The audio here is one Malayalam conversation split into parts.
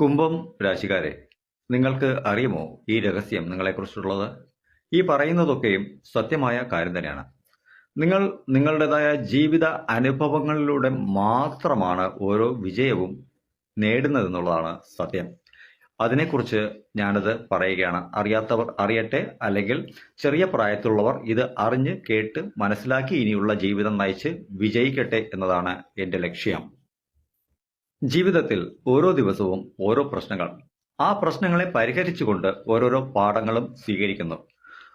കുംഭം രാശിക്കാരെ നിങ്ങൾക്ക് അറിയുമോ ഈ രഹസ്യം നിങ്ങളെക്കുറിച്ചുള്ളത്? ഈ പറയുന്നതൊക്കെയും സത്യമായ കാര്യം തന്നെയാണ്. നിങ്ങൾ നിങ്ങളുടേതായ ജീവിത അനുഭവങ്ങളിലൂടെ മാത്രമാണ് ഓരോ വിജയവും നേടുന്നതെന്നുള്ളതാണ് സത്യം. അതിനെക്കുറിച്ച് ഞാനത് പറയുകയാണ്. അറിയാത്തവർ അറിയട്ടെ അല്ലെങ്കിൽ ചെറിയ പ്രായത്തിലുള്ളവർ ഇത് അറിഞ്ഞ് കേട്ട് മനസ്സിലാക്കി ഇനിയുള്ള ജീവിതം നയിച്ച് വിജയിക്കട്ടെ എന്നതാണ് എന്റെ ലക്ഷ്യം. ജീവിതത്തിൽ ഓരോ ദിവസവും ഓരോ പ്രശ്നങ്ങൾ. ആ പ്രശ്നങ്ങളെ പരിഹരിച്ചുകൊണ്ട് ഓരോരോ പാഠങ്ങളും സ്വീകരിക്കുന്നു.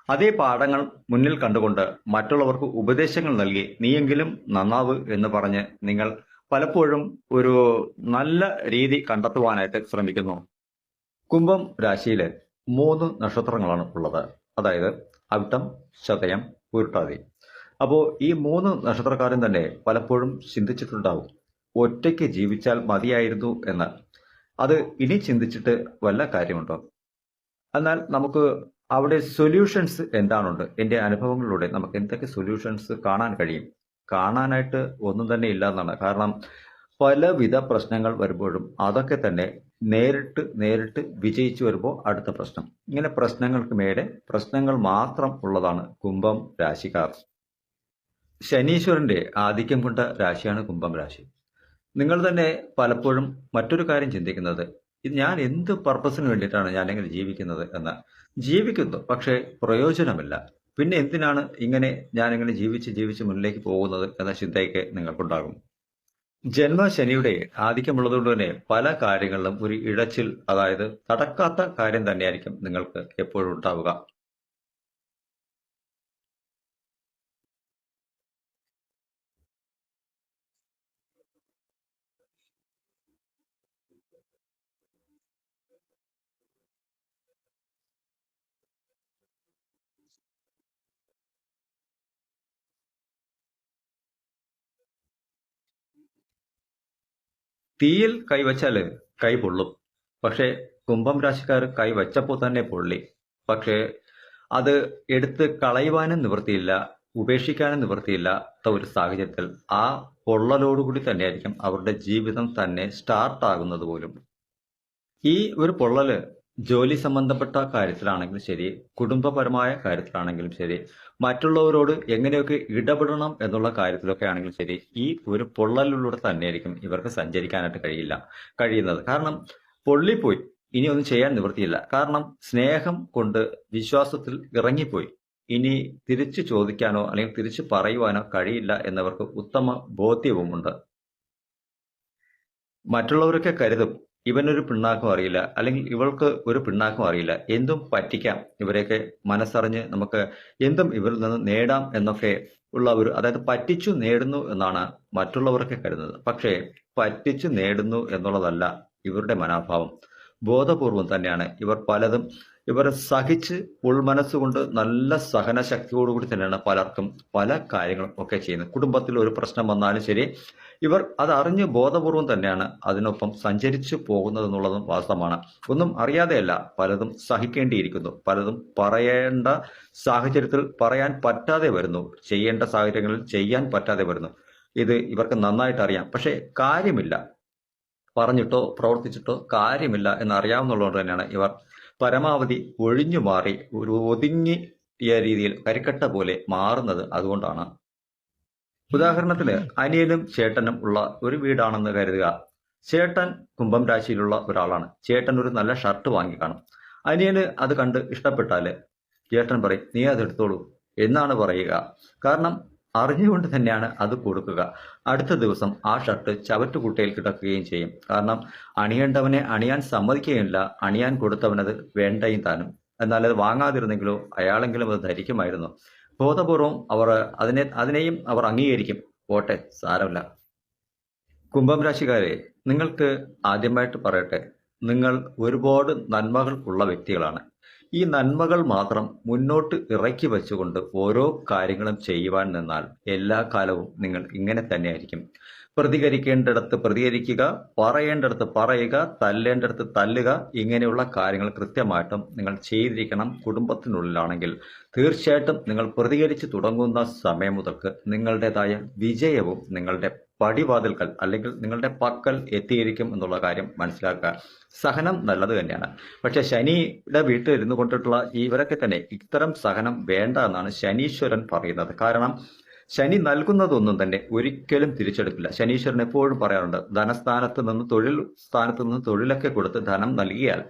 അതേ പാഠങ്ങൾ മുന്നിൽ കണ്ടുകൊണ്ട് മറ്റുള്ളവർക്ക് ഉപദേശങ്ങൾ നൽകി നീയെങ്കിലും നന്നാവ് എന്ന് പറഞ്ഞ് നിങ്ങൾ പലപ്പോഴും ഒരു നല്ല രീതി കണ്ടെത്തുവാനായിട്ട് ശ്രമിക്കുന്നു. കുംഭം രാശിയിൽ മൂന്ന് നക്ഷത്രങ്ങളാണ് ഉള്ളത്. അതായത് അവിട്ടം ശതയം ഉരുട്ടാതി. അപ്പോൾ ഈ മൂന്ന് നക്ഷത്രക്കാരും തന്നെ പലപ്പോഴും ചിന്തിച്ചിട്ടുണ്ടാവും. ഒറ്റയ്ക്ക് ജീവിച്ചാൽ മതിയായിരുന്നു എന്ന്. അത് ഇനി ചിന്തിച്ചിട്ട് വല്ല കാര്യമുണ്ടോ? എന്നാൽ നമുക്ക് അവിടെ സൊല്യൂഷൻസ് എന്താണുണ്ട്? എന്റെ അനുഭവങ്ങളിലൂടെ നമുക്ക് എന്തൊക്കെ സൊല്യൂഷൻസ് കാണാൻ കഴിയും? കാണാനായിട്ട് ഒന്നും തന്നെ ഇല്ല എന്നാണ്. കാരണം പലവിധ പ്രശ്നങ്ങൾ വരുമ്പോഴും അതൊക്കെ തന്നെ നേരിട്ട് നേരിട്ട് വിജയിച്ചു വരുമ്പോൾ അടുത്ത പ്രശ്നം. ഇങ്ങനെ പ്രശ്നങ്ങൾക്ക് മേലെ പ്രശ്നങ്ങൾ മാത്രം ഉള്ളതാണ് കുംഭം രാശിക്കാർ. ശനീശ്വരന്റെ ആധിക്യം കൊണ്ട രാശിയാണ് കുംഭം രാശി. നിങ്ങൾ തന്നെ പലപ്പോഴും മറ്റൊരു കാര്യം ചിന്തിക്കുന്നത് ഇത് ഞാൻ എന്ത് പർപ്പസിന് വേണ്ടിയിട്ടാണ് ഞാൻ എങ്ങനെ ജീവിക്കുന്നത് എന്ന്. ജീവിക്കുന്നു പക്ഷേ പ്രയോജനമില്ല. പിന്നെ എന്തിനാണ് ഇങ്ങനെ ഞാൻ ഇങ്ങനെ ജീവിച്ച് ജീവിച്ച് മുന്നിലേക്ക് പോകുന്നത് എന്ന ചിന്തയൊക്കെ നിങ്ങൾക്കുണ്ടാകും. ജന്മശനിയുടെ ആധിക്യമുള്ളതുകൊണ്ട് തന്നെ പല കാര്യങ്ങളിലും ഒരു ഇഴച്ചിൽ അതായത് നടക്കാത്ത കാര്യം തന്നെയായിരിക്കും നിങ്ങൾക്ക് എപ്പോഴും ഉണ്ടാവുക. തീയിൽ കൈവച്ചാൽ കൈ പൊള്ളും. പക്ഷേ കുംഭം രാശിക്കാർ കൈ വച്ചപ്പോൾ തന്നെ പൊള്ളി. പക്ഷേ അത് എടുത്ത് കളയുവാനും നിവൃത്തിയില്ല. ഉപേക്ഷിക്കാനും നിവൃത്തിയില്ലാത്ത ഒരു സാഹചര്യത്തിൽ ആ പൊള്ളലോടുകൂടി തന്നെയായിരിക്കും അവരുടെ ജീവിതം തന്നെ സ്റ്റാർട്ട് ആകുന്നത് പോലും. ഈ ഒരു പൊള്ളൽ ജോലി സംബന്ധപ്പെട്ട കാര്യത്തിലാണെങ്കിലും ശരി കുടുംബപരമായ കാര്യത്തിലാണെങ്കിലും ശരി മറ്റുള്ളവരോട് എങ്ങനെയൊക്കെ ഇടപെടണം എന്നുള്ള കാര്യത്തിലൊക്കെ ആണെങ്കിലും ശരി ഈ ഒരു പൊള്ളലിലൂടെ തന്നെയായിരിക്കും ഇവർക്ക് സഞ്ചരിക്കാനായിട്ട് കഴിയില്ല കഴിയുന്നത്. കാരണം പൊള്ളിപ്പോയി ഇനി ഒന്നും ചെയ്യാൻ നിവൃത്തിയില്ല. കാരണം സ്നേഹം കൊണ്ട് വിശ്വാസത്തിൽ ഇറങ്ങിപ്പോയി. ഇനി തിരിച്ചു ചോദിക്കാനോ അല്ലെങ്കിൽ തിരിച്ചു പറയുവാനോ കഴിയില്ല എന്നവർക്ക് ഉത്തമ ബോധ്യവുമുണ്ട്. മറ്റുള്ളവരൊക്കെ കരുതും ഇവനൊരു പിണ്ണാക്കും അറിയില്ല അല്ലെങ്കിൽ ഇവൾക്ക് ഒരു പിണ്ണാക്കും അറിയില്ല എന്തും പറ്റിക്കാം. ഇവരെയൊക്കെ മനസ്സറിഞ്ഞ് നമുക്ക് എന്തും ഇവരിൽ നിന്ന് നേടാം എന്നൊക്കെ ഉള്ള ഒരു അതായത് പറ്റിച്ചു നേടുന്നു എന്നാണ് മറ്റുള്ളവരൊക്കെ കരുതുന്നത്. പക്ഷേ പറ്റിച്ചു നേടുന്നു എന്നുള്ളതല്ല ഇവരുടെ മനോഭാവം. ബോധപൂർവം തന്നെയാണ് ഇവർ പലതും ഇവർ സഹിച്ച് ഉൾമനസ്സുകൊണ്ട് നല്ല സഹനശക്തിയോടുകൂടി തന്നെയാണ് പലർക്കും പല കാര്യങ്ങളും ഒക്കെ ചെയ്യുന്നത്. കുടുംബത്തിൽ ഒരു പ്രശ്നം വന്നാലും ശരി ഇവർ അത് ബോധപൂർവം തന്നെയാണ് അതിനൊപ്പം സഞ്ചരിച്ചു പോകുന്നത് എന്നുള്ളതും വാസ്തവമാണ്. ഒന്നും അറിയാതെയല്ല പലതും സഹിക്കേണ്ടിയിരിക്കുന്നു. പലതും പറയേണ്ട സാഹചര്യത്തിൽ പറയാൻ പറ്റാതെ വരുന്നു. ചെയ്യേണ്ട സാഹചര്യങ്ങളിൽ ചെയ്യാൻ പറ്റാതെ വരുന്നു. ഇത് ഇവർക്ക് നന്നായിട്ട് അറിയാം. പക്ഷേ കാര്യമില്ല. പറഞ്ഞിട്ടോ പ്രവർത്തിച്ചിട്ടോ കാര്യമില്ല എന്നറിയാവുന്നതുകൊണ്ട് തന്നെയാണ് ഇവർ പരമാവധി ഒഴിഞ്ഞു മാറി ഒരു ഒതുങ്ങിയ രീതിയിൽ കരിക്കട്ട പോലെ മാറുന്നത് അതുകൊണ്ടാണ്. ഉദാഹരണത്തിന് അനിയനും ചേട്ടനും ഉള്ള ഒരു വീടാണെന്ന് കരുതുക. ചേട്ടൻ കുംഭം രാശിയിലുള്ള ഒരാളാണ്. ചേട്ടൻ ഒരു നല്ല ഷർട്ട് വാങ്ങി കാണും. അനിയന് അത് കണ്ട് ഇഷ്ടപ്പെട്ടാൽ ചേട്ടൻ പറയും നീ അത് എടുത്തോളൂ എന്നാണ് പറയുക. കാരണം അറിഞ്ഞുകൊണ്ട് തന്നെയാണ് അത് കൊടുക്കുക. അടുത്ത ദിവസം ആ ഷർട്ട് ചവറ്റുകുട്ടയിൽ കിടക്കുകയും ചെയ്യും. കാരണം അണിയേണ്ടവനെ അണിയാൻ സമ്മതിക്കുകയില്ല അണിയാൻ കൊടുത്തവനത് വേണ്ടയും താനും. എന്നാൽ അത് വാങ്ങാതിരുന്നെങ്കിലോ അയാളെങ്കിലും അത് ധരിക്കുമായിരുന്നു. ബോധപൂർവം അവർ അതിനെ അതിനെയും അവർ അംഗീകരിക്കും. പോട്ടെ സാരമില്ല. കുംഭം രാശിക്കാരെ നിങ്ങൾക്ക് ആദ്യമായിട്ട് പറയട്ടെ. നിങ്ങൾ ഒരുപാട് നന്മകൾ ഉള്ള വ്യക്തികളാണ്. ഈ നന്മകൾ മാത്രം മുന്നോട്ട് ഇറക്കി വെച്ചുകൊണ്ട് ഓരോ കാര്യങ്ങളും ചെയ്യുവാൻ നിന്നാൽ എല്ലാ കാലവും നിങ്ങൾ ഇങ്ങനെ തന്നെയായിരിക്കും. പ്രതികരിക്കേണ്ടിടത്ത് പ്രതികരിക്കുക പറയേണ്ടിടത്ത് പറയുക തല്ലേണ്ടിടത്ത് തല്ലുക ഇങ്ങനെയുള്ള കാര്യങ്ങൾ കൃത്യമായിട്ടും നിങ്ങൾ ചെയ്തിരിക്കണം കുടുംബത്തിനുള്ളിലാണെങ്കിൽ. തീർച്ചയായിട്ടും നിങ്ങൾ പ്രതികരിച്ച് തുടങ്ങുന്ന സമയം മുതൽക്ക് നിങ്ങളുടേതായ വിജയവും നിങ്ങളുടെ പടിവാതിൽക്കൽ അല്ലെങ്കിൽ നിങ്ങളുടെ പക്കൽ എത്തിയിരിക്കും എന്നുള്ള കാര്യം മനസ്സിലാക്കുക. സഹനം നല്ലത് തന്നെയാണ്. പക്ഷെ ശനിയുടെ വീട്ടിൽ ഇരുന്നു കൊണ്ടിട്ടുള്ള ഇവരൊക്കെ തന്നെ ഇത്തരം സഹനം വേണ്ട എന്നാണ് ശനീശ്വരൻ പറയുന്നത്. കാരണം ശനി നൽകുന്നതൊന്നും തന്നെ ഒരിക്കലും തിരിച്ചെടുക്കില്ല. ശനീശ്വരൻ എപ്പോഴും പറയാറുണ്ട് ധനസ്ഥാനത്ത് നിന്ന് തൊഴിൽ സ്ഥാനത്ത് നിന്ന് തൊഴിലൊക്കെ കൊടുത്ത് ധനം നൽകിയാൽ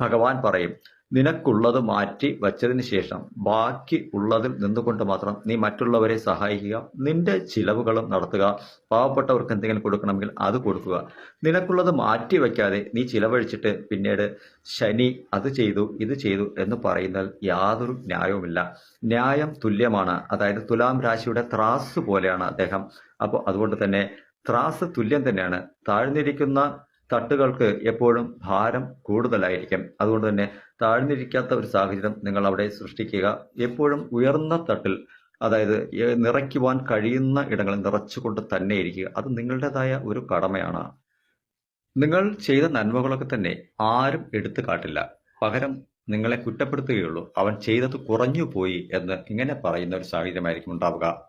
ഭഗവാൻ പറയും നിനക്കുള്ളത് മാറ്റി വച്ചതിന് ശേഷം ബാക്കി ഉള്ളതിൽ നിന്നുകൊണ്ട് മാത്രം നീ മറ്റുള്ളവരെ സഹായിക്കുക നിന്റെ ചിലവുകളും നടത്തുക പാവപ്പെട്ടവർക്ക് എന്തെങ്കിലും കൊടുക്കണമെങ്കിൽ അത് കൊടുക്കുക. നിനക്കുള്ളത് മാറ്റി വയ്ക്കാതെ നീ ചിലവഴിച്ചിട്ട് പിന്നീട് ശനി അത് ചെയ്തു ഇത് ചെയ്തു എന്ന് പറയുന്നതിൽ യാതൊരു ന്യായവുമില്ല. ന്യായം തുല്യമാണ്. അതായത് തുലാം രാശിയുടെ ത്രാസ് പോലെയാണ് അദ്ദേഹം. അപ്പോൾ അതുകൊണ്ട് തന്നെ ത്രാസ് തുല്യം തന്നെയാണ്. താഴ്ന്നിരിക്കുന്ന തട്ടുകൾക്ക് എപ്പോഴും ഭാരം കൂടുതലായിരിക്കും. അതുകൊണ്ട് തന്നെ താഴ്ന്നിരിക്കാത്ത ഒരു സാഹചര്യം നിങ്ങൾ അവിടെ സൃഷ്ടിക്കുക. എപ്പോഴും ഉയർന്ന തട്ടിൽ അതായത് നിറയ്ക്കുവാൻ കഴിയുന്ന ഇടങ്ങളിൽ നിറച്ചുകൊണ്ട് തന്നെ ഇരിക്കുക. അത് നിങ്ങളുടേതായ ഒരു കടമയാണ്. നിങ്ങൾ ചെയ്ത നന്മകളൊക്കെ തന്നെ ആരും എടുത്തു കാട്ടില്ല. പകരം നിങ്ങളെ കുറ്റപ്പെടുത്തുകയുള്ളൂ. അവൻ ചെയ്തത് കുറഞ്ഞു പോയി എന്ന് ഇങ്ങനെ പറയുന്ന ഒരു സാഹചര്യമായിരിക്കും ഉണ്ടാവുക.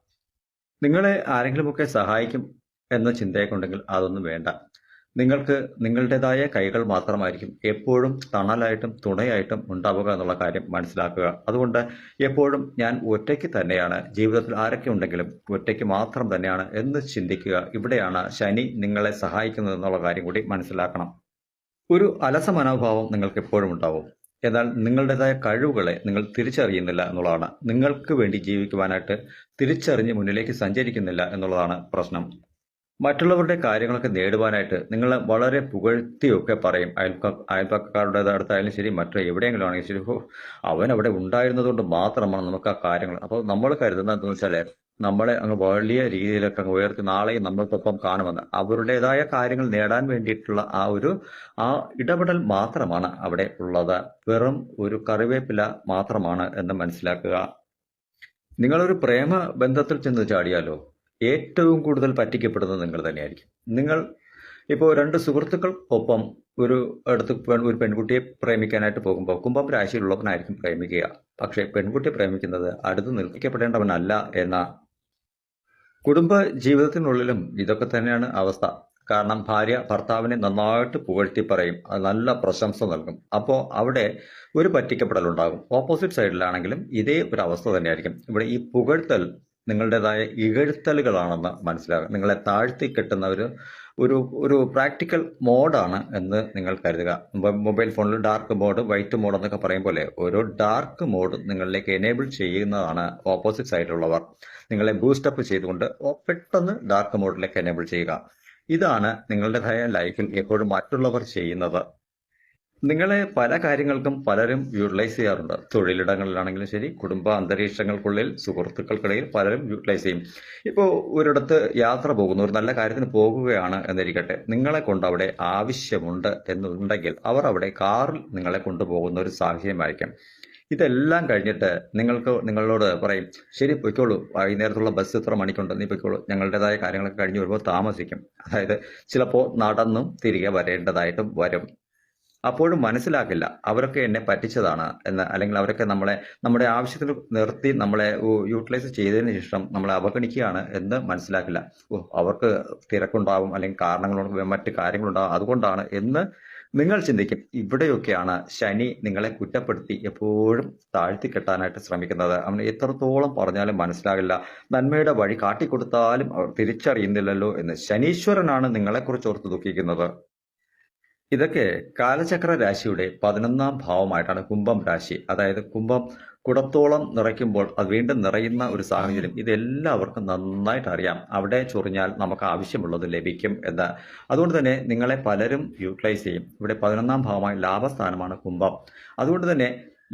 നിങ്ങളെ ആരെങ്കിലുമൊക്കെ സഹായിക്കും എന്ന ചിന്തയൊക്കെ ഉണ്ടെങ്കിൽ അതൊന്നും വേണ്ട. നിങ്ങൾക്ക് നിങ്ങളുടേതായ കൈകൾ മാത്രമായിരിക്കും എപ്പോഴും തണലായിട്ടും തുണയായിട്ടും ഉണ്ടാവുക എന്നുള്ള കാര്യം മനസ്സിലാക്കുക. അതുകൊണ്ട് എപ്പോഴും ഞാൻ ഒറ്റയ്ക്ക് തന്നെയാണ് ജീവിതത്തിൽ ആരൊക്കെ ഉണ്ടെങ്കിലും ഒറ്റയ്ക്ക് മാത്രം തന്നെയാണ് എന്ന് ചിന്തിക്കുക. ഇവിടെയാണ് ശനി നിങ്ങളെ സഹായിക്കുന്നത് എന്നുള്ള കാര്യം കൂടി മനസ്സിലാക്കണം. ഒരു അലസ മനോഭാവം നിങ്ങൾക്ക് എപ്പോഴും ഉണ്ടാവും. എന്നാൽ നിങ്ങളുടേതായ കഴിവുകളെ നിങ്ങൾ തിരിച്ചറിയുന്നില്ല എന്നുള്ളതാണ്. നിങ്ങൾക്ക് വേണ്ടി ജീവിക്കുവാനായിട്ട് തിരിച്ചറിഞ്ഞ് മുന്നിലേക്ക് സഞ്ചരിക്കുന്നില്ല എന്നുള്ളതാണ് പ്രശ്നം. മറ്റുള്ളവരുടെ കാര്യങ്ങളൊക്കെ നേടുവാനായിട്ട് നിങ്ങൾ വളരെ പുകഴ്ത്തിയൊക്കെ പറയും. അയൽക്ക അയൽപ്പക്കാരുടെ അടുത്തായാലും ശരി മറ്റു എവിടെയെങ്കിലും ആണെങ്കിലും ശരി അവൻ അവിടെ ഉണ്ടായിരുന്നതുകൊണ്ട് മാത്രമാണ് നമുക്ക് ആ കാര്യങ്ങൾ. അപ്പോൾ നമ്മൾ കരുതുന്നത് എന്താണെന്ന് വെച്ചാൽ നമ്മളെ അങ്ങ് വലിയ രീതിയിലൊക്കെ അങ്ങ് ഉയർത്തി നാളെയും നമ്മൾക്കൊപ്പം കാണുമെന്ന്. അവരുടേതായ കാര്യങ്ങൾ നേടാൻ വേണ്ടിയിട്ടുള്ള ആ ഒരു ആ ഇടപെടൽ മാത്രമാണ് അവിടെ ഉള്ളത്. വെറും ഒരു കറിവേപ്പില മാത്രമാണ് എന്ന് മനസ്സിലാക്കുക. നിങ്ങളൊരു പ്രേമ ബന്ധത്തിൽ ചെന്ന് ചാടിയാലോ? ഏറ്റവും കൂടുതൽ പറ്റിക്കപ്പെടുന്നത് നിങ്ങൾ തന്നെയായിരിക്കും. നിങ്ങൾ ഇപ്പോൾ രണ്ട് സുഹൃത്തുക്കൾ ഒപ്പം ഒരു അടുത്ത് ഒരു പെൺകുട്ടിയെ പ്രേമിക്കാനായിട്ട് പോകുമ്പോൾ കുംഭം രാശിയിലുള്ളവനായിരിക്കും പ്രേമിക്കുക. പക്ഷേ പെൺകുട്ടിയെ പ്രേമിക്കുന്നത് അടുത്ത് നിൽക്കപ്പെടേണ്ടവനല്ല എന്ന കുടുംബ ജീവിതത്തിനുള്ളിലും ഇതൊക്കെ തന്നെയാണ് അവസ്ഥ. കാരണം ഭാര്യ ഭർത്താവിനെ നന്നായിട്ട് പുകഴ്ത്തി പറയും. നല്ല പ്രശംസ നൽകും. അപ്പോൾ അവിടെ ഒരു പറ്റിക്കപ്പെടലുണ്ടാകും. ഓപ്പോസിറ്റ് സൈഡിലാണെങ്കിലും ഇതേ ഒരു അവസ്ഥ തന്നെയായിരിക്കും. ഇവിടെ ഈ പുകഴ്ത്തൽ നിങ്ങളുടേതായ ഇകഴ്ത്തലുകളാണെന്ന് മനസ്സിലാകും. നിങ്ങളെ താഴ്ത്തി കെട്ടുന്ന ഒരു ഒരു ഒരു പ്രാക്ടിക്കൽ മോഡാണ് എന്ന് നിങ്ങൾ കരുതുക. മൊബൈൽ ഫോണിൽ ഡാർക്ക് മോഡ് വൈറ്റ് മോഡ് എന്നൊക്കെ പറയും പോലെ ഓരോ ഡാർക്ക് മോഡ് നിങ്ങളിലേക്ക് എനേബിൾ ചെയ്യുന്നതാണ് ഓപ്പോസിറ്റ് സൈഡിലുള്ളവർ നിങ്ങളെ ബൂസ്റ്റപ്പ് ചെയ്തുകൊണ്ട് പെട്ടെന്ന് ഡാർക്ക് മോഡിലേക്ക് എനേബിൾ ചെയ്യുക. ഇതാണ് നിങ്ങളുടേതായ ലൈഫിൽ എപ്പോഴും മറ്റുള്ളവർ ചെയ്യുന്നത്. നിങ്ങളെ പല കാര്യങ്ങൾക്കും പലരും യൂട്ടിലൈസ് ചെയ്യാറുണ്ട്. തൊഴിലിടങ്ങളിലാണെങ്കിലും ശരി കുടുംബ അന്തരീക്ഷങ്ങൾക്കുള്ളിൽ സുഹൃത്തുക്കൾക്കിടയിൽ പലരും യൂട്ടിലൈസ് ചെയ്യും. ഇപ്പോൾ ഒരിടത്ത് യാത്ര പോകുന്നു ഒരു നല്ല കാര്യത്തിന് പോകുകയാണ് എന്നിരിക്കട്ടെ നിങ്ങളെ കൊണ്ട് അവിടെ ആവശ്യമുണ്ട് എന്നുണ്ടെങ്കിൽ അവർ അവിടെ കാറിൽ നിങ്ങളെ കൊണ്ടുപോകുന്ന ഒരു സാഹചര്യമായിരിക്കും. ഇതെല്ലാം കഴിഞ്ഞിട്ട് നിങ്ങൾക്ക് നിങ്ങളോട് പറയും ശരി പൊയ്ക്കോളൂ വൈകുന്നേരത്തുള്ള ബസ് ഇത്ര മണിക്കുണ്ട് നീ പൊയ്ക്കോളൂ ഞങ്ങളുടേതായ കാര്യങ്ങളൊക്കെ കഴിഞ്ഞ് വരുമ്പോൾ താമസിക്കും. അതായത് ചിലപ്പോൾ നടന്നും തിരികെ വരേണ്ടതായിട്ടും വരും. അപ്പോഴും മനസ്സിലാക്കില്ല. അവരൊക്കെ എന്നെ പറ്റിച്ചതാണ് എന്ന്. അല്ലെങ്കിൽ അവരൊക്കെ നമ്മളെ നമ്മുടെ ആവശ്യത്തിന് നിർത്തി നമ്മളെ യൂട്ടിലൈസ് ചെയ്തതിന് ശേഷം നമ്മളെ അവഗണിക്കുകയാണ് എന്ന് മനസ്സിലാക്കില്ല. ഓ അവർക്ക് തിരക്കുണ്ടാവും അല്ലെങ്കിൽ കാരണങ്ങളുണ്ടാവും മറ്റ് കാര്യങ്ങളുണ്ടാവും അതുകൊണ്ടാണ് എന്ന് നിങ്ങൾ ചിന്തിക്കും. ഇവിടെയൊക്കെയാണ് ശനി നിങ്ങളെ കുറ്റപ്പെടുത്തി എപ്പോഴും താഴ്ത്തി കെട്ടാനായിട്ട് ശ്രമിക്കുന്നത്. അവന് എത്രത്തോളം പറഞ്ഞാലും മനസ്സിലാകില്ല. നന്മയുടെ വഴി കാട്ടിക്കൊടുത്താലും അവർ തിരിച്ചറിയുന്നില്ലല്ലോ എന്ന് ശനീശ്വരനാണ് നിങ്ങളെക്കുറിച്ച് ഓർത്ത് ദുഃഖിക്കുന്നത്. ഇതൊക്കെ കാലചക്ര രാശിയുടെ പതിനൊന്നാം ഭാവമായിട്ടാണ് കുംഭം രാശി. അതായത് കുംഭം കുടത്തോളം നിറയ്ക്കുമ്പോൾ അത് വീണ്ടും നിറയുന്ന ഒരു സാഹചര്യം. ഇതെല്ലാവർക്കും നന്നായിട്ട് അറിയാം. അവിടെ ചൊറിഞ്ഞാൽ നമുക്ക് ആവശ്യമുള്ളത് ലഭിക്കും എന്ന്. അതുകൊണ്ട് തന്നെ നിങ്ങളെ പലരും യൂട്ടിലൈസ് ചെയ്യും. ഇവിടെ പതിനൊന്നാം ഭാവമായ ലാഭസ്ഥാനമാണ് കുംഭം. അതുകൊണ്ട് തന്നെ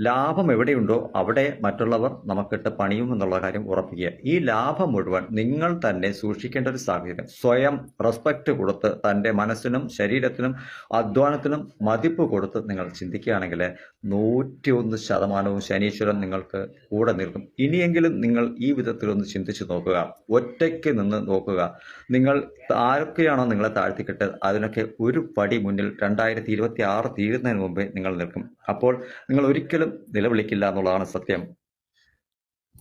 ലാഭം എവിടെയുണ്ടോ അവിടെ മറ്റുള്ളവർ നമുക്കിട്ട് പണിയും എന്നുള്ള കാര്യം ഉറപ്പിക്കുക. ഈ ലാഭം മുഴുവൻ നിങ്ങൾ തന്നെ സൂക്ഷിക്കേണ്ട ഒരു സാഹചര്യം. സ്വയം റെസ്പെക്റ്റ് കൊടുത്ത് തന്റെ മനസ്സിനും ശരീരത്തിനും അധ്വാനത്തിനും മതിപ്പ് കൊടുത്ത് നിങ്ങൾ ചിന്തിക്കുകയാണെങ്കിൽ നൂറ്റിയൊന്ന് ശതമാനവും ശനീശ്വരൻ നിങ്ങൾക്ക് കൂടെ നിൽക്കും. ഇനിയെങ്കിലും നിങ്ങൾ ഈ വിധത്തിലൊന്ന് ചിന്തിച്ച് നോക്കുക. ഒറ്റയ്ക്ക് നിന്ന് നോക്കുക. നിങ്ങൾ ആരൊക്കെയാണോ നിങ്ങളെ താഴ്ത്തിക്കിട്ടത് അതിനൊക്കെ ഒരു പടി മുന്നിൽ രണ്ടായിരത്തി ഇരുപത്തി ആറ് തീരുന്നതിന് മുമ്പേ നിങ്ങൾ നിൽക്കും. അപ്പോൾ നിങ്ങൾ ഒരിക്കലും നിലവിളിക്കില്ല എന്നുള്ളതാണ് സത്യം.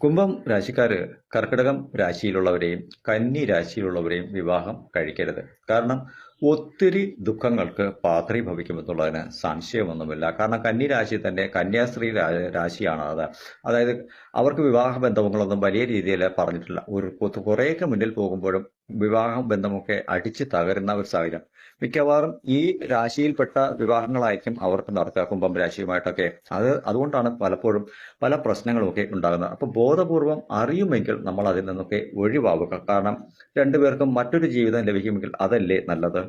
കുംഭം രാശിക്കാര് കർക്കിടകം രാശിയിലുള്ളവരെയും കന്നി രാശിയിലുള്ളവരെയും വിവാഹം കഴിക്കരുത്. കാരണം ഒത്തിരി ദുഃഖങ്ങൾക്ക് പാത്രീഭവിക്കുമെന്നുള്ളതിന് സംശയമൊന്നുമില്ല. കാരണം കന്നി രാശി തന്നെ കന്യാസ്ത്രീ രാശിയാണ് അത്. അതായത് അവർക്ക് വിവാഹ ബന്ധങ്ങളൊന്നും വലിയ രീതിയിൽ പറഞ്ഞിട്ടില്ല. ഒരു കുറേയൊക്കെ മുന്നിൽ പോകുമ്പോഴും വിവാഹ ബന്ധമൊക്കെ അടിച്ച് തകരുന്ന ഒരു സാഹചര്യം. മിക്കവാറും ഈ രാശിയിൽപ്പെട്ട വിവാഹങ്ങളായിരിക്കും അവർക്ക് നടക്കുക കുംഭം രാശിയുമായിട്ടൊക്കെ. അത് അതുകൊണ്ടാണ് പലപ്പോഴും പല പ്രശ്നങ്ങളും ഒക്കെ ഉണ്ടാകുന്നത്. അപ്പൊ ബോധപൂർവം അറിയുമെങ്കിൽ നമ്മൾ അതിൽ നിന്നൊക്കെ ഒഴിവാവുക. കാരണം രണ്ടുപേർക്കും മറ്റൊരു ജീവിതം ലഭിക്കുമെങ്കിൽ അതല്ലേ നല്ലത്?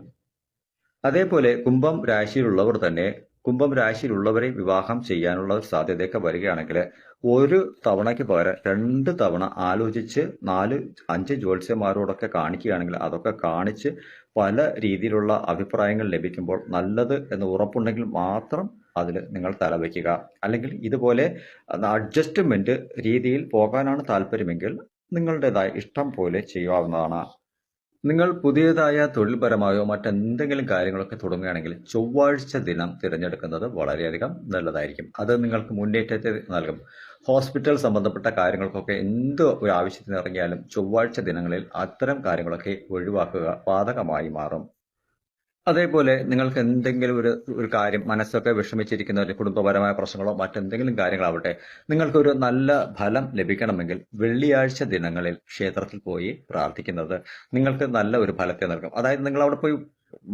അതേപോലെ കുംഭം രാശിയിലുള്ളവർ തന്നെ കുംഭം രാശിയിലുള്ളവരെ വിവാഹം ചെയ്യാനുള്ള ഒരു സാധ്യതയൊക്കെ വരികയാണെങ്കിൽ ഒരു തവണയ്ക്ക് പകരം രണ്ട് തവണ ആലോചിച്ച് നാല് അഞ്ച് ജ്യോത്സ്യന്മാരോടൊക്കെ കാണിക്കുകയാണെങ്കിൽ അതൊക്കെ കാണിച്ച് പല രീതിയിലുള്ള അഭിപ്രായങ്ങൾ ലഭിക്കുമ്പോൾ നല്ലത് എന്ന് ഉറപ്പുണ്ടെങ്കിൽ മാത്രം അതിൽ നിങ്ങൾ തലവയ്ക്കുക അല്ലെങ്കിൽ ഇതുപോലെ അഡ്ജസ്റ്റ്മെന്റ് രീതിയിൽ പോകാനാണ് താല്പര്യമെങ്കിൽ നിങ്ങളുടേതായ ഇഷ്ടം പോലെ ചെയ്യാവുന്നതാണ് നിങ്ങൾ പുതിയതായ തൊഴിൽപരമായോ മറ്റെന്തെങ്കിലും കാര്യങ്ങളൊക്കെ തുടങ്ങുകയാണെങ്കിൽ ചൊവ്വാഴ്ച ദിനം തിരഞ്ഞെടുക്കുന്നത് വളരെയധികം നല്ലതായിരിക്കും. അത് നിങ്ങൾക്ക് മുന്നേറ്റത്തെ നൽകും. ഹോസ്പിറ്റൽ സംബന്ധപ്പെട്ട കാര്യങ്ങൾക്കൊക്കെ എന്ത് ഒരു ആവശ്യത്തിന് ഇറങ്ങിയാലും ചൊവ്വാഴ്ച ദിനങ്ങളിൽ അത്തരം കാര്യങ്ങളൊക്കെ ഒഴിവാക്കുക ബാധകമായി മാറും. അതേപോലെ നിങ്ങൾക്ക് എന്തെങ്കിലും ഒരു ഒരു കാര്യം മനസ്സൊക്കെ വിഷമിച്ചിരിക്കുന്ന ഒരു കുടുംബപരമായ പ്രശ്നങ്ങളോ മറ്റെന്തെങ്കിലും കാര്യങ്ങളാവട്ടെ നിങ്ങൾക്കൊരു നല്ല ഫലം ലഭിക്കണമെങ്കിൽ വെള്ളിയാഴ്ച ദിനങ്ങളിൽ ക്ഷേത്രത്തിൽ പോയി പ്രാർത്ഥിക്കുന്നത് നിങ്ങൾക്ക് നല്ല ഒരു ഫലത്തെ നൽകും. അതായത് നിങ്ങൾ അവിടെ പോയി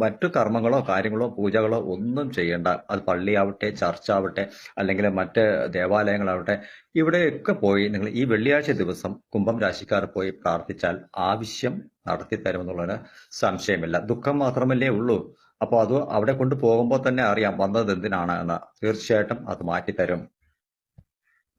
മറ്റു കർമ്മങ്ങളോ കാര്യങ്ങളോ പൂജകളോ ഒന്നും ചെയ്യേണ്ട. അത് പള്ളിയാവട്ടെ ചർച്ച ആവട്ടെ അല്ലെങ്കിൽ മറ്റ് ദേവാലയങ്ങളാവട്ടെ ഇവിടെയൊക്കെ പോയി നിങ്ങൾ ഈ വെള്ളിയാഴ്ച ദിവസം കുംഭം രാശിക്കാർ പോയി പ്രാർത്ഥിച്ചാൽ ആവശ്യം നടത്തി തരുമെന്നുള്ളതിന് സംശയമില്ല. ദുഃഖം മാത്രമല്ലേ ഉള്ളൂ. അപ്പോൾ അത് അവിടെ കൊണ്ട് പോകുമ്പോൾ തന്നെ അറിയാം വന്നത് എന്തിനാണ് എന്ന്. തീർച്ചയായിട്ടും അത് മാറ്റിത്തരും.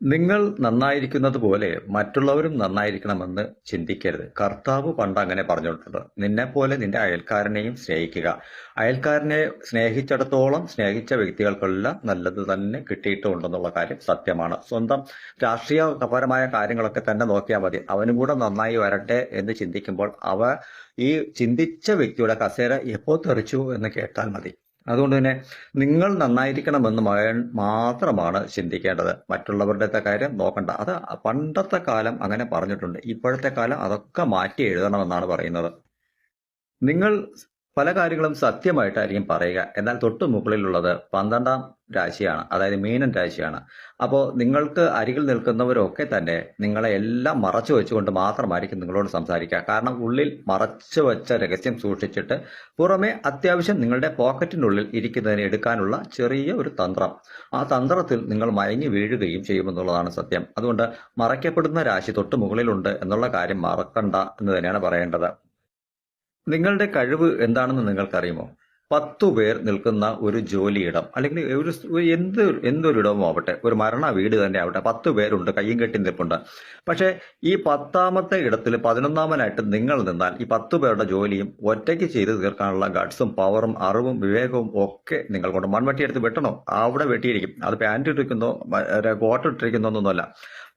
നിങ്ങൾ നന്നായിരിക്കുന്നത് പോലെ മറ്റുള്ളവരും നന്നായിരിക്കണമെന്ന് ചിന്തിക്കരുത്. കർത്താവ് പണ്ട് അങ്ങനെ പറഞ്ഞിട്ടുണ്ട്. നിന്നെ പോലെ നിന്റെ അയൽക്കാരനെയും സ്നേഹിക്കുക. അയൽക്കാരനെ സ്നേഹിച്ചിടത്തോളം സ്നേഹിച്ച വ്യക്തികൾക്കെല്ലാം നല്ലത് തന്നെ കിട്ടിയിട്ടുണ്ടെന്നുള്ള കാര്യം സത്യമാണ്. സ്വന്തം രാഷ്ട്രീയപരമായ കാര്യങ്ങളൊക്കെ തന്നെ നോക്കിയാൽ മതി. അവനും കൂടെ നന്നായി വരട്ടെ എന്ന് ചിന്തിക്കുമ്പോൾ അവ ഈ ചിന്തിച്ച വ്യക്തിയുടെ കസേര എപ്പോ തെറിച്ചു എന്ന് കേട്ടാൽ മതി. അതുകൊണ്ട് തന്നെ നിങ്ങൾ നന്നായിരിക്കണമെന്ന് മാത്രമാണ് ചിന്തിക്കേണ്ടത്. മറ്റുള്ളവരുടെ കാര്യം നോക്കണ്ട. അത് പണ്ടത്തെ കാലം അങ്ങനെ പറഞ്ഞിട്ടുണ്ട്. ഇപ്പോഴത്തെ കാലം അതൊക്കെ മാറ്റി എഴുതണമെന്നാണ് പറയുന്നത്. നിങ്ങൾ പല കാര്യങ്ങളും സത്യമായിട്ടായിരിക്കും പറയുക. എന്നാൽ തൊട്ടു മുകളിലുള്ളത് പന്ത്രണ്ടാം രാശിയാണ്. അതായത് മീനൻ രാശിയാണ്. അപ്പോൾ നിങ്ങൾക്ക് അരികിൽ നിൽക്കുന്നവരൊക്കെ തന്നെ നിങ്ങളെ എല്ലാം മറച്ചു വെച്ചുകൊണ്ട് മാത്രമായിരിക്കും നിങ്ങളോട് സംസാരിക്കുക. കാരണം ഉള്ളിൽ മറച്ചു വെച്ച രഹസ്യം സൂക്ഷിച്ചിട്ട് പുറമെ അത്യാവശ്യം നിങ്ങളുടെ പോക്കറ്റിനുള്ളിൽ ഇരിക്കുന്നതിന് എടുക്കാനുള്ള ചെറിയ ഒരു തന്ത്രം. ആ തന്ത്രത്തിൽ നിങ്ങൾ മയങ്ങി വീഴുകയും ചെയ്യുമെന്നുള്ളതാണ് സത്യം. അതുകൊണ്ട് മറയ്ക്കപ്പെടുന്ന രാശി തൊട്ട് മുകളിലുണ്ട് എന്നുള്ള കാര്യം മറക്കണ്ട എന്ന് തന്നെയാണ് പറയേണ്ടത്. നിങ്ങളുടെ കഴിവ് എന്താണെന്ന് നിങ്ങൾക്കറിയുമോ? പത്തു പേർ നിൽക്കുന്ന ഒരു ജോലിയിടം അല്ലെങ്കിൽ ഒരു എന്ത് എന്തൊരിടവും ആവട്ടെ ഒരു മരണ വീട് തന്നെ ആവട്ടെ പത്ത് പേരുണ്ട് കയ്യും കെട്ടി നിൽപ്പുണ്ട്. പക്ഷേ ഈ പത്താമത്തെ ഇടത്തിൽ പതിനൊന്നാമനായിട്ട് നിങ്ങൾ നിന്നാൽ ഈ പത്ത് പേരുടെ ജോലിയും ഒറ്റയ്ക്ക് ചെയ്ത് തീർക്കാനുള്ള ഗഡ്സും പവറും അറിവും വിവേകവും ഒക്കെ നിങ്ങൾ കൊണ്ട് മൺവെട്ടി എടുത്ത് വെട്ടണോ? അവിടെ വെട്ടിയിരിക്കും. അത് പാന്റ് ഇട്ടിരിക്കുന്നോ കോട്ട് ഇട്ടിരിക്കുന്നോ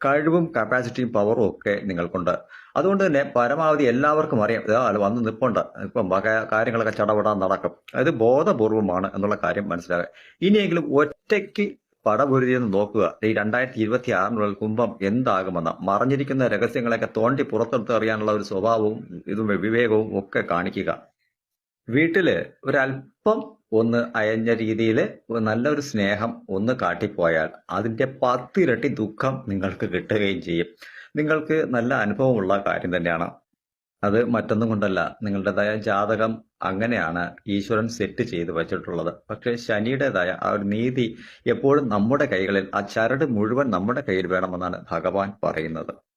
കഴിവും കപ്പാസിറ്റിയും പവറും ഒക്കെ നിങ്ങൾക്കുണ്ട്. അതുകൊണ്ട് തന്നെ പരമാവധി എല്ലാവർക്കും അറിയാം വന്ന് നിപ്പുണ്ട്. ഇപ്പം കാര്യങ്ങളൊക്കെ ചടപടാൻ നടക്കും. അത് ബോധപൂർവമാണ് എന്നുള്ള കാര്യം മനസ്സിലാക്കുക. ഇനിയെങ്കിലും ഒറ്റയ്ക്ക് പടപൊരുതിയെന്ന് നോക്കുക. ഈ രണ്ടായിരത്തി ഇരുപത്തി ആറിനുള്ള കുംഭം എന്താകുമെന്ന. മറഞ്ഞിരിക്കുന്ന രഹസ്യങ്ങളെയൊക്കെ തോണ്ടി പുറത്തെടുത്ത് അറിയാനുള്ള ഒരു സ്വഭാവവും ഇതും വിവേകവും ഒക്കെ കാണിക്കുക. വീട്ടിൽ ഒരല്പം ഒന്ന് അയഞ്ഞ രീതിയിൽ നല്ലൊരു സ്നേഹം ഒന്ന് കാട്ടിപ്പോയാൽ അതിന്റെ പത്തിരട്ടി ദുഃഖം നിങ്ങൾക്ക് കിട്ടുകയും ചെയ്യും. നിങ്ങൾക്ക് നല്ല അനുഭവമുള്ള കാര്യം തന്നെയാണ്. അത് മറ്റൊന്നും കൊണ്ടല്ല. നിങ്ങളുടേതായ ജാതകം അങ്ങനെയാണ് ഈശ്വരൻ സെറ്റ് ചെയ്ത് വെച്ചിട്ടുള്ളത്. പക്ഷേ ശനിയുടേതായ ആ ഒരു നീതി എപ്പോഴും നമ്മുടെ കൈകളിൽ ആ ചരട് മുഴുവൻ നമ്മുടെ കയ്യിൽ വേണമെന്നാണ് ഭഗവാൻ പറയുന്നത്.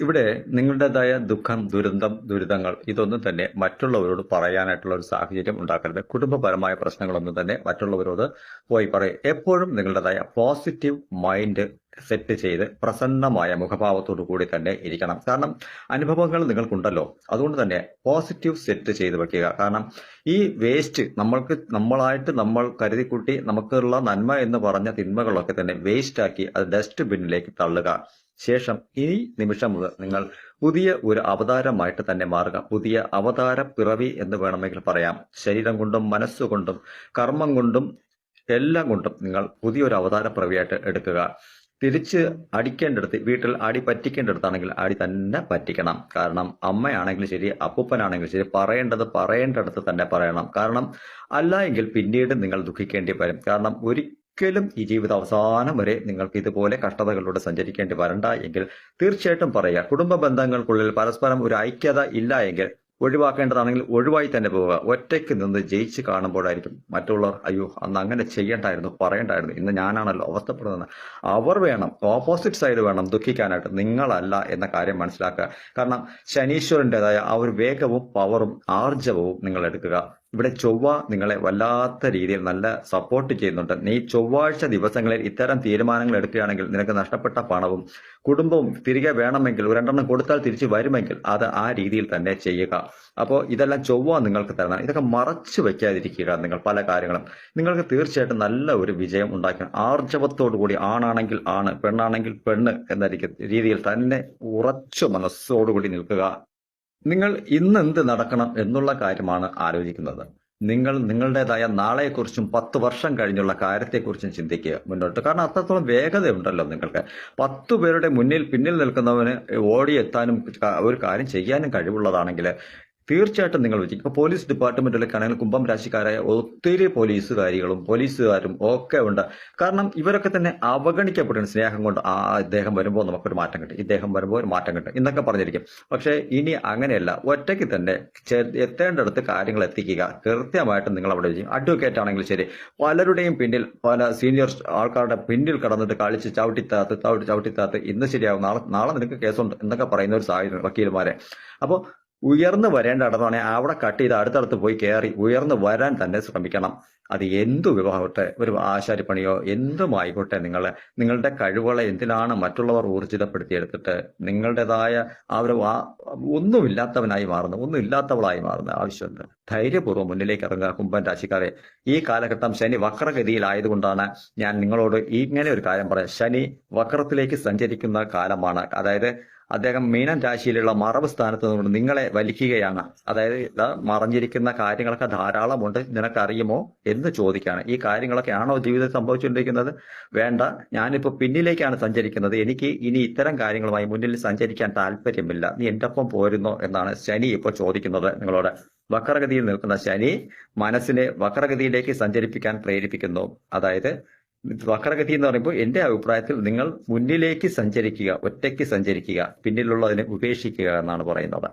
ഇവിടെ നിങ്ങളുടേതായ ദുഃഖം ദുരന്തം ദുരിതങ്ങൾ ഇതൊന്നും തന്നെ മറ്റുള്ളവരോട് പറയാനായിട്ടുള്ള ഒരു സാഹചര്യം ഉണ്ടാക്കരുത്. കുടുംബപരമായ പ്രശ്നങ്ങളൊന്നും തന്നെ മറ്റുള്ളവരോട് പോയി പറയും. എപ്പോഴും നിങ്ങളുടേതായ പോസിറ്റീവ് മൈൻഡ് സെറ്റ് ചെയ്ത് പ്രസന്നമായ മുഖഭാവത്തോടു കൂടി തന്നെ ഇരിക്കണം. കാരണം അനുഭവങ്ങൾ നിങ്ങൾക്കുണ്ടല്ലോ. അതുകൊണ്ട് തന്നെ പോസിറ്റീവ് സെറ്റ് ചെയ്ത് വെക്കുക. കാരണം ഈ വേസ്റ്റ് നമ്മൾക്ക് നമ്മളായിട്ട് നമ്മൾ കരുതിക്കൂട്ടി നമുക്കുള്ള നന്മ എന്ന് പറഞ്ഞ തിന്മകളൊക്കെ തന്നെ വേസ്റ്റ് ആക്കി അത് ഡസ്റ്റ് ബിന്നിലേക്ക് തള്ളുക. ശേഷം ഈ നിമിഷം മുതൽ നിങ്ങൾ പുതിയ ഒരു അവതാരമായിട്ട് തന്നെ മാറുക. പുതിയ അവതാര പിറവി എന്ന് വേണമെങ്കിൽ പറയാം. ശരീരം കൊണ്ടും മനസ്സുകൊണ്ടും കർമ്മം കൊണ്ടും എല്ലാം കൊണ്ടും നിങ്ങൾ പുതിയൊരു അവതാര പിറവിയായിട്ട് എടുക്കുക. തിരിച്ച് അടിക്കേണ്ടടുത്ത് വീട്ടിൽ അടി പറ്റിക്കേണ്ടടുത്താണെങ്കിൽ അടി തന്നെ പറ്റിക്കണം. കാരണം അമ്മയാണെങ്കിലും ശരി അപ്പൂപ്പനാണെങ്കിലും ശരി പറയേണ്ടത് പറയേണ്ടടുത്ത് തന്നെ പറയണം. കാരണം അല്ല എങ്കിൽ പിന്നീട് നിങ്ങൾ ദുഃഖിക്കേണ്ടി വരും. കാരണം ഒരിക്കലും ഈ ജീവിത അവസാനം വരെ നിങ്ങൾക്ക് ഇതുപോലെ കഷ്ടതകളിലൂടെ സഞ്ചരിക്കേണ്ടി വരണ്ട എങ്കിൽ തീർച്ചയായിട്ടും പറയുക. കുടുംബ ബന്ധങ്ങൾക്കുള്ളിൽ പരസ്പരം ഒരു ഐക്യത ഇല്ല എങ്കിൽ ഒഴിവാക്കേണ്ടതാണെങ്കിൽ ഒഴിവായി തന്നെ പോവുക. ഒറ്റയ്ക്ക് നിന്ന് ജയിച്ച് കാണുമ്പോഴായിരിക്കും മറ്റുള്ളവർ അയ്യോ അന്ന് അങ്ങനെ ചെയ്യണ്ടായിരുന്നു പറയണ്ടായിരുന്നു ഇന്ന് ഞാനാണല്ലോ അവസ്ഥപ്പെടുന്നത്. അവർ വേണം ഓപ്പോസിറ്റ് സൈഡ് വേണം ദുഃഖിക്കാനായിട്ട്. നിങ്ങളല്ല എന്ന കാര്യം മനസ്സിലാക്കുക. കാരണം ശനീശ്വരന്റെതായ ആ ഒരു വേഗവും പവറും ആർജവവും നിങ്ങൾ എടുക്കുക. ഇവിടെ ചൊവ്വ നിങ്ങളെ വല്ലാത്ത രീതിയിൽ നല്ല സപ്പോർട്ട് ചെയ്യുന്നുണ്ട്. നീ ചൊവ്വാഴ്ച ദിവസങ്ങളിൽ ഇത്തരം തീരുമാനങ്ങൾ എടുക്കുകയാണെങ്കിൽ നിനക്ക് നഷ്ടപ്പെട്ട പണവും കുടുംബവും തിരികെ വേണമെങ്കിൽ രണ്ടെണ്ണം കൊടുത്താൽ തിരിച്ചു വരുമെങ്കിൽ അത് ആ രീതിയിൽ തന്നെ ചെയ്യുക. അപ്പോൾ ഇതെല്ലാം ചൊവ്വ നിങ്ങൾക്ക് തരണം. ഇതൊക്കെ മറച്ചു വെക്കാതിരിക്കുക നിങ്ങൾ പല കാര്യങ്ങളും. നിങ്ങൾക്ക് തീർച്ചയായിട്ടും നല്ല ഒരു വിജയം ഉണ്ടാക്കണം. ആർജവത്തോടു കൂടി ആണാണെങ്കിൽ ആണ് പെണ്ണാണെങ്കിൽ പെണ്ണ് എന്ന രീതിയിൽ തന്നെ ഉറച്ചു മനസ്സോടുകൂടി നിൽക്കുക. നിങ്ങൾ ഇന്ന് എന്ത് നടക്കണം എന്നുള്ള കാര്യമാണ് ആലോചിക്കുന്നത്. നിങ്ങൾ നിങ്ങളുടേതായ നാളെക്കുറിച്ചും പത്ത് വർഷം കഴിഞ്ഞുള്ള കാര്യത്തെക്കുറിച്ചും ചിന്തിക്കുക മുന്നോട്ട്. കാരണം അത്രത്തോളം വേഗതയുണ്ടല്ലോ നിങ്ങൾക്ക്. പത്ത് പേരുടെ മുന്നിൽ പിന്നിൽ നിൽക്കുന്നവന് ഓടിയെത്താനും ഒരു കാര്യം ചെയ്യാനും കഴിവുള്ളതാണെങ്കിൽ തീർച്ചയായിട്ടും നിങ്ങൾ വിജയിക്കും ഇപ്പൊ പോലീസ് ഡിപ്പാർട്ട്മെന്റിലൊക്കെ ആണെങ്കിൽ കുംഭം രാശിക്കാരായ ഒത്തിരി പോലീസുകാരികളും പോലീസുകാരും ഒക്കെ ഉണ്ട്. കാരണം ഇവരൊക്കെ തന്നെ അവഗണിക്കപ്പെടുന്ന സ്നേഹം കൊണ്ട് ആ ഇദ്ദേഹം വരുമ്പോൾ നമുക്കൊരു മാറ്റം കിട്ടും. ഇദ്ദേഹം വരുമ്പോൾ ഒരു മാറ്റം കിട്ടും എന്നൊക്കെ പറഞ്ഞിരിക്കും. പക്ഷേ ഇനി അങ്ങനെയല്ല. ഒറ്റയ്ക്ക് തന്നെ എത്തേണ്ടടുത്ത് കാര്യങ്ങൾ എത്തിക്കുക. കൃത്യമായിട്ട് നിങ്ങൾ അവിടെ വിജയിക്കും അഡ്വക്കേറ്റ് ആണെങ്കിൽ ശരി. പലരുടെയും പിന്നിൽ പല സീനിയർ ആൾക്കാരുടെ പിന്നിൽ കടന്നിട്ട് കളിച്ച് ചവിട്ടിത്താത്ത് ചവിട്ടി ചവിട്ടിത്താത്ത് ഇന്ന് ശരിയാവും. നാളെ നാളെ നിനക്ക് കേസുണ്ട് എന്നൊക്കെ പറയുന്ന ഒരു സാഹചര്യം വക്കീൽമാരെ അപ്പോൾ ഉയർന്നു വരേണ്ട ഇടത്താണെങ്കിൽ അവിടെ കട്ട് ചെയ്ത് അടുത്തടുത്ത് പോയി കയറി ഉയർന്നു വരാൻ തന്നെ ശ്രമിക്കണം. അത് എന്തു വിവാഹട്ടെ ഒരു ആശാരിപ്പണിയോ എന്തുമായിക്കോട്ടെ നിങ്ങൾ നിങ്ങളുടെ കഴിവുകളെ എന്തിനാണ് മറ്റുള്ളവർ ഊർജിതപ്പെടുത്തിയെടുത്തിട്ട് നിങ്ങളുടേതായ ആ ഒരു ഒന്നുമില്ലാത്തവനായി മാറുന്നത് ഒന്നും ഇല്ലാത്തവളായി മാറുന്ന ആവശ്യമുണ്ട് ധൈര്യപൂർവം മുന്നിലേക്ക് ഇറങ്ങുക. കുംഭൻ രാശിക്കാരെ ഈ കാലഘട്ടം ശനി വക്രഗതിയിലായതുകൊണ്ടാണ് ഞാൻ നിങ്ങളോട് ഇങ്ങനെ ഒരു കാര്യം പറയാം. ശനി വക്രത്തിലേക്ക് സഞ്ചരിക്കുന്ന കാലമാണ്. അതായത് അദ്ദേഹം മീനൻ രാശിയിലുള്ള മറവ് സ്ഥാനത്ത് നിന്നുകൊണ്ട് നിങ്ങളെ വലിക്കുകയാണ്. അതായത് മറഞ്ഞിരിക്കുന്ന കാര്യങ്ങളൊക്കെ ധാരാളമുണ്ട്. നിനക്കറിയുമോ എന്ന് ചോദിക്കുകയാണ്. ഈ കാര്യങ്ങളൊക്കെ ആണോ ജീവിതത്തിൽ സംഭവിച്ചുകൊണ്ടിരിക്കുന്നത്? വേണ്ട. ഞാനിപ്പോൾ പിന്നിലേക്കാണ് സഞ്ചരിക്കുന്നത്. എനിക്ക് ഇനി ഇത്തരം കാര്യങ്ങളുമായി മുന്നിൽ സഞ്ചരിക്കാൻ താല്പര്യമില്ല. നീ എന്റെ ഒപ്പം പോരുന്നോ എന്നാണ് ശനി ഇപ്പോൾ ചോദിക്കുന്നത് നിങ്ങളോട്. വക്രഗതിയിൽ നിൽക്കുന്ന ശനി മനസ്സിനെ വക്രഗതിയിലേക്ക് സഞ്ചരിപ്പിക്കാൻ പ്രേരിപ്പിക്കുന്നു. അതായത് വക്രഗതി എന്ന് പറയുമ്പോൾ എന്റെ അഭിപ്രായത്തിൽ നിങ്ങൾ മുന്നിലേക്ക് സഞ്ചരിക്കുക ഒറ്റയ്ക്ക് സഞ്ചരിക്കുക പിന്നിലുള്ളതിനെ ഉപേക്ഷിക്കുക എന്നാണ് പറയുന്നത്.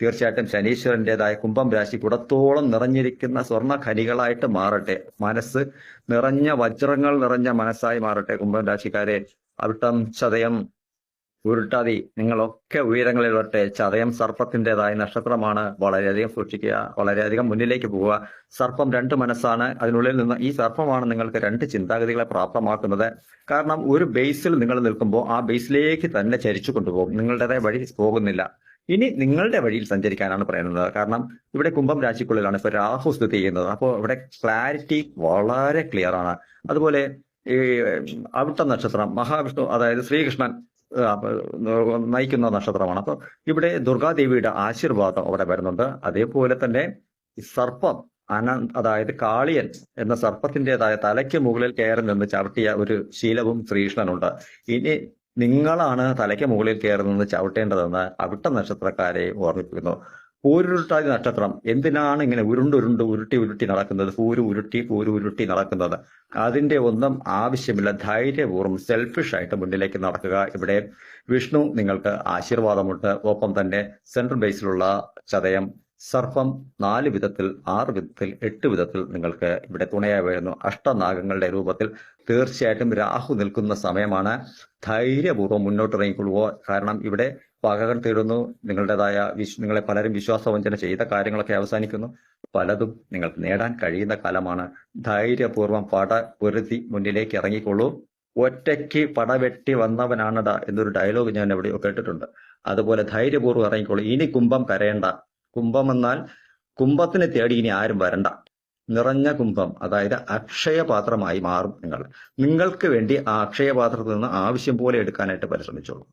തീർച്ചയായിട്ടും ശനീശ്വരന്റേതായ കുംഭം രാശി കുടത്തോളം നിറഞ്ഞിരിക്കുന്ന സ്വർണ ഖനികളായിട്ട് മാറട്ടെ. മനസ്സ് നിറഞ്ഞ വജ്രങ്ങൾ നിറഞ്ഞ മനസ്സായി മാറട്ടെ കുംഭം രാശിക്കാരെ. അവിട്ടം ചതയം ഉരുട്ടാതി. നിങ്ങളൊക്കെ ഉയരങ്ങളിൽ വരട്ടെ. ചതയം സർപ്പത്തിന്റെതായ നക്ഷത്രമാണ്. വളരെയധികം സൂക്ഷിക്കുക. വളരെയധികം മുന്നിലേക്ക് പോവുക. സർപ്പം രണ്ട് മനസ്സാണ്. അതിനുള്ളിൽ നിന്ന് ഈ സർപ്പമാണ് നിങ്ങൾക്ക് രണ്ട് ചിന്താഗതികളെ പ്രാപ്തമാക്കുന്നത്. കാരണം ഒരു ബേസിൽ നിങ്ങൾ നിൽക്കുമ്പോൾ ആ ബേസിലേക്ക് തന്നെ ചരിച്ചു കൊണ്ടുപോകും. നിങ്ങളുടേതായ വഴി പോകുന്നില്ല. ഇനി നിങ്ങളുടെ വഴിയിൽ സഞ്ചരിക്കാനാണ് പറയുന്നത്. കാരണം ഇവിടെ കുംഭം രാശിക്കുള്ളിലാണ് ഇപ്പൊ രാഹു സ്ഥിതി ചെയ്യുന്നത്. അപ്പോൾ ഇവിടെ ക്ലാരിറ്റി വളരെ ക്ലിയർ ആണ് അതുപോലെ ഈ അവിട്ട നക്ഷത്രം മഹാവിഷ്ണു അതായത് ശ്രീകൃഷ്ണൻ നയിക്കുന്ന നക്ഷത്രമാണ്. അപ്പൊ ഇവിടെ ദുർഗാദേവിയുടെ ആശീർവാദം അവിടെ വരുന്നുണ്ട്. അതേപോലെ തന്നെ സർപ്പം അന അതായത് കാളിയൻ എന്ന സർപ്പത്തിന്റെതായ തലയ്ക്ക് മുകളിൽ കയറി നിന്ന് ചവിട്ടിയ ഒരു ശീലവും ശ്രീകൃഷ്ണനുണ്ട്. ഇനി നിങ്ങളാണ് തലയ്ക്ക് മുകളിൽ കയറി നിന്ന് ചവിട്ടേണ്ടതെന്ന് അവിട്ട നക്ഷത്രക്കാരെ ഓർമ്മിപ്പിക്കുന്നു. പൂരുരുട്ടാതി നക്ഷത്രം. എന്തിനാണ് ഇങ്ങനെ ഉരുണ്ടുരുണ്ട് ഉരുട്ടി ഉരുട്ടി നടക്കുന്നത്? പൂരു ഉരുട്ടി പൂരു ഉരുട്ടി നടക്കുന്നത്. അതിന്റെ ഒന്നും ആവശ്യമില്ല. ധൈര്യപൂർവം സെൽഫിഷ് ആയിട്ട് മുന്നിലേക്ക് നടക്കുക. ഇവിടെ വിഷ്ണു നിങ്ങൾക്ക് ആശീർവാദമുണ്ട്. ഒപ്പം തന്നെ സെൻട്രൽ ബേസിലുള്ള ചതയം സർപ്പം നാല് വിധത്തിൽ ആറ് വിധത്തിൽ എട്ട് വിധത്തിൽ നിങ്ങൾക്ക് ഇവിടെ തുണയായി വരുന്നു അഷ്ടനാഗങ്ങളുടെ രൂപത്തിൽ തീർച്ചയായിട്ടും രാഹു നിൽക്കുന്ന സമയമാണ്. ധൈര്യപൂർവം മുന്നോട്ട് ഇറങ്ങിക്കൊള്ളുവോ കാരണം ഇവിടെ പകകൾ തേടുന്നു. നിങ്ങളുടേതായ വിശ് നിങ്ങളെ പലരും വിശ്വാസവഞ്ചന ചെയ്ത കാര്യങ്ങളൊക്കെ അവസാനിക്കുന്നു. പലതും നിങ്ങൾക്ക് നേടാൻ കഴിയുന്ന കാലമാണ്. ധൈര്യപൂർവം പട പൊരുതി മുന്നിലേക്ക് ഇറങ്ങിക്കൊള്ളൂ. ഒറ്റയ്ക്ക് പടവെട്ടി വന്നവനാണട എന്നൊരു ഡയലോഗ് ഞാൻ എവിടെയോ കേട്ടിട്ടുണ്ട്. അതുപോലെ ധൈര്യപൂർവം ഇറങ്ങിക്കോളൂ ഇനി കുംഭം കരയണ്ട കുംഭം എന്നാൽ കുംഭത്തിനെ തേടി ഇനി ആരും വരണ്ട. നിറഞ്ഞ കുംഭം അതായത് അക്ഷയപാത്രമായി മാറും നിങ്ങൾ. നിങ്ങൾക്ക് വേണ്ടി ആ അക്ഷയപാത്രത്തിൽ നിന്ന് ആവശ്യം പോലെ എടുക്കാനായിട്ട് പരിശ്രമിച്ചോളൂ.